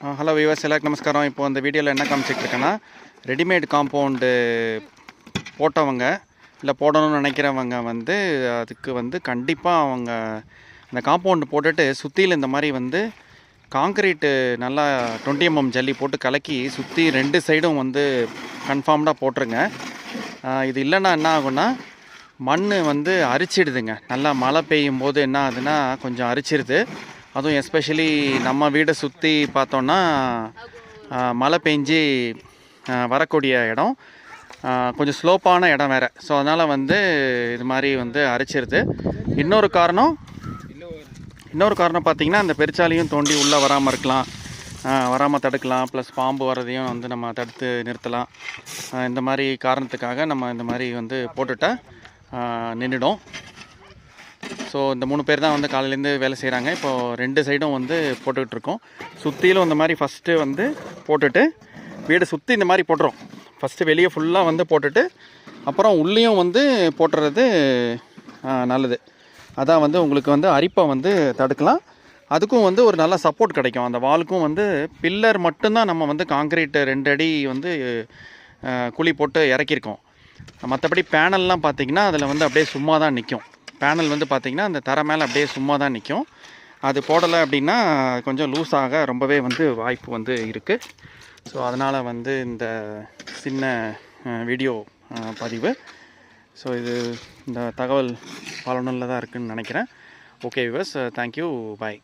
Hello விவஸ் எல்லாருக்கும் நமஸ்காரம். இப்போ அந்த வீடியோவில் என்ன காமிச்சிட்டு இருக்கேன்னா ரெடிமேட் காம்பவுண்டு போட்டவங்க இல்லை போடணும்னு நினைக்கிறவங்க வந்து அதுக்கு வந்து கண்டிப்பாக அவங்க அந்த காம்பவுண்டு போட்டுட்டு சுற்றியில் இந்த மாதிரி வந்து காங்க்ரீட்டு நல்லா டுவெண்ட்டி எம்எம் mm ஜல்லி போட்டு கலக்கி சுற்றி ரெண்டு சைடும் வந்து கன்ஃபார்ம்டாக போட்டுருங்க. இது இல்லைன்னா என்ன ஆகும்னா மண் வந்து அரிச்சிடுதுங்க. நல்லா மழை பெய்யும் போது என்ன ஆகுதுன்னா கொஞ்சம் அரிச்சிடுது அதுவும் எஸ்பெஷலி நம்ம வீடை சுற்றி பார்த்தோன்னா மழை பெஞ்சு வரக்கூடிய இடம். கொஞ்சம் ஸ்லோப்பான இடம் வேறு. ஸோ அதனால் வந்து இது மாதிரி வந்து அரைச்சிருது. இன்னொரு காரணம் இன்னொரு காரணம் பார்த்தீங்கன்னா அந்த பெருச்சாலையும் தோண்டி உள்ளே வராமல் இருக்கலாம். வராமல் தடுக்கலாம். ப்ளஸ் பாம்பு வரதையும் வந்து நம்ம தடுத்து நிறுத்தலாம். இந்த மாதிரி காரணத்துக்காக நம்ம இந்த மாதிரி வந்து போட்டுட்டால் நின்றுடும். ஸோ இந்த மூணு பேர் தான் வந்து காலையிலேருந்து வேலை செய்கிறாங்க இப்போது ரெண்டு சைடும் வந்து போட்டுக்கிட்டு இருக்கோம் சுற்றிலும் இந்த மாதிரி ஃபஸ்ட்டு வந்து போட்டுட்டு வீடை சுற்றி இந்த மாதிரி போட்டுரும் ஃபஸ்ட்டு வெளியே ஃபுல்லாக வந்து போட்டுட்டு அப்புறம் உள்ளேயும் வந்து போட்டுறது நல்லது. அதான் வந்து உங்களுக்கு வந்து அரிப்பை வந்து தடுக்கலாம். அதுக்கும் வந்து ஒரு நல்ல சப்போர்ட் கிடைக்கும். அந்த வாலுக்கும் வந்து பில்லர் மட்டும்தான் நம்ம வந்து காங்கிரீட்டு ரெண்டு அடி வந்து குழி போட்டு இறக்கியிருக்கோம். மற்றபடி பேனல்லாம் பார்த்தீங்கன்னா அதில் வந்து அப்படியே சும்மா தான் நிற்கும் பேனல் வந்து பார்த்திங்கன்னா அந்த தர மேலே அப்படியே சும்மா தான் நிற்கும் அது போடலை அப்படின்னா கொஞ்சம் லூஸாக ரொம்பவே வந்து வாய்ப்பு வந்து இருக்குது ஸோ அதனால் வந்து இந்த சின்ன வீடியோ பதிவு. ஸோ இது இந்த தகவல் பலனுள்ளதாக இருக்குதுன்னு நினைக்கிறேன். Okay விவஸ் thank you bye